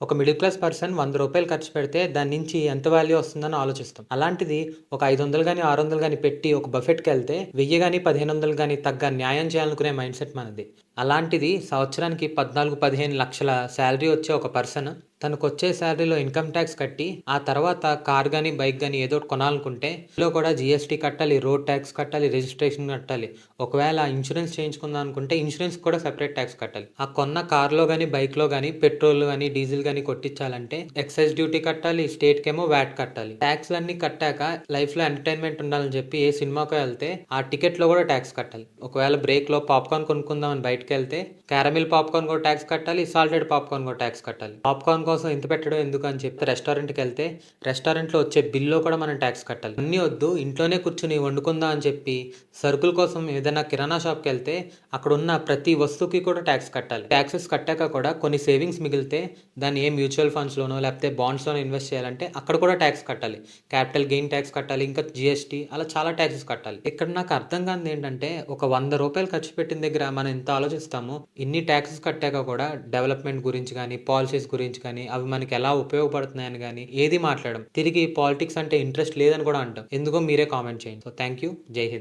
ఒక middle class person వంద రూపాయలు ఖర్చు పెడితే దాని నుంచి ఎంత వాల్యూ వస్తుందని ఆలోచిస్తాం. అలాంటిది ఒక ఐదు వందలు కానీ ఆరు వందలు కానీ పెట్టి ఒక బఫెట్కి వెళ్తే వెయ్యి కానీ పదిహేను వందలు కానీ తగ్గ న్యాయం చేయాలనుకునే మైండ్ సెట్ మనది. అలాంటిది సంవత్సరానికి పద్నాలుగు పదిహేను లక్షల శాలరీ వచ్చే ఒక పర్సన్ తనకు వచ్చే శాలరీలో ఇన్కమ్ ట్యాక్స్ కట్టి ఆ తర్వాత కార్ కానీ బైక్ కానీ ఏదో ఒకటి కొనాలనుకుంటే ఇందులో కూడా జిఎస్టీ కట్టాలి రోడ్ ట్యాక్స్ కట్టాలి రిజిస్ట్రేషన్ కట్టాలి. ఒకవేళ ఇన్సూరెన్స్ చేయించుకుందాం అనుకుంటే ఇన్సూరెన్స్ కూడా సెపరేట్ ట్యాక్స్ కట్టాలి. ఆ కొన్న కార్లో కానీ బైక్లో కానీ పెట్రోల్ కానీ డీజిల్ కానీ కొట్టించాలంటే ఎక్సైజ్ డ్యూటీ కట్టాలి స్టేట్కి ఏమో వ్యాట్ కట్టాలి. ట్యాక్స్లన్నీ కట్టాక లైఫ్లో ఎంటర్టైన్మెంట్ ఉండాలని చెప్పి ఏ సినిమాకి వెళ్తే ఆ టికెట్లో కూడా ట్యాక్స్ కట్టాలి. ఒకవేళ బ్రేక్లో పాప్కార్న్ కొనుక్కుందామని బయటకు వెళ్తే క్యారమిల్ పాప్కార్న్ కూడా ట్యాక్స్ కట్టాలి సాల్టెడ్ పాప్కార్న్ కూడా ట్యాక్స్ కట్టాలి. పాప్కార్న్ కోసం ఇంత పెట్టడం ఎందుకు అని చెప్తే రెస్టారెంట్కి వెళ్తే రెస్టారెంట్లో వచ్చే బిల్లో కూడా మనం ట్యాక్స్ కట్టాలి. అన్నీ వద్దు ఇంట్లోనే కూర్చుని వండుకుందాం అని చెప్పి సరుకుల కోసం ఏదైనా కిరాణా షాప్కి వెళ్తే అక్కడ ఉన్న ప్రతి వస్తువుకి కూడా ట్యాక్స్ కట్టాలి. ట్యాక్సెస్ కట్టాక కూడా కొన్ని సేవింగ్స్ మిగిలితే దాన్ని ఏ మ్యూచువల్ ఫండ్స్లోనో లేకపోతే బాండ్స్లోనో ఇన్వెస్ట్ చేయాలంటే అక్కడ కూడా ట్యాక్స్ కట్టాలి. క్యాపిటల్ గెయిన్ ట్యాక్స్ కట్టాలి ఇంకా జిఎస్టీ అలా చాలా ట్యాక్సెస్ కట్టాలి. ఇక్కడ నాకు అర్థం కానిది ఏంటంటే ఒక వంద రూపాయలు ఖర్చు పెట్టిన దగ్గర మనం ఎంత ఆలోచిస్తామో ఇన్ని ట్యాక్సెస్ కట్టాక కూడా డెవలప్మెంట్ గురించి కానీ పాలసీస్ గురించి కానీ అవి మనకి ఎలా ఉపయోగపడుతున్నాయని కానీ ఏది మాట్లాడడం తిరిగి పాలిటిక్స్ అంటే ఇంట్రెస్ట్ లేదని కూడా అంటాం. ఎందుకో మీరే కామెంట్ చేయండి. సో థ్యాంక్ యూ జై హింద్.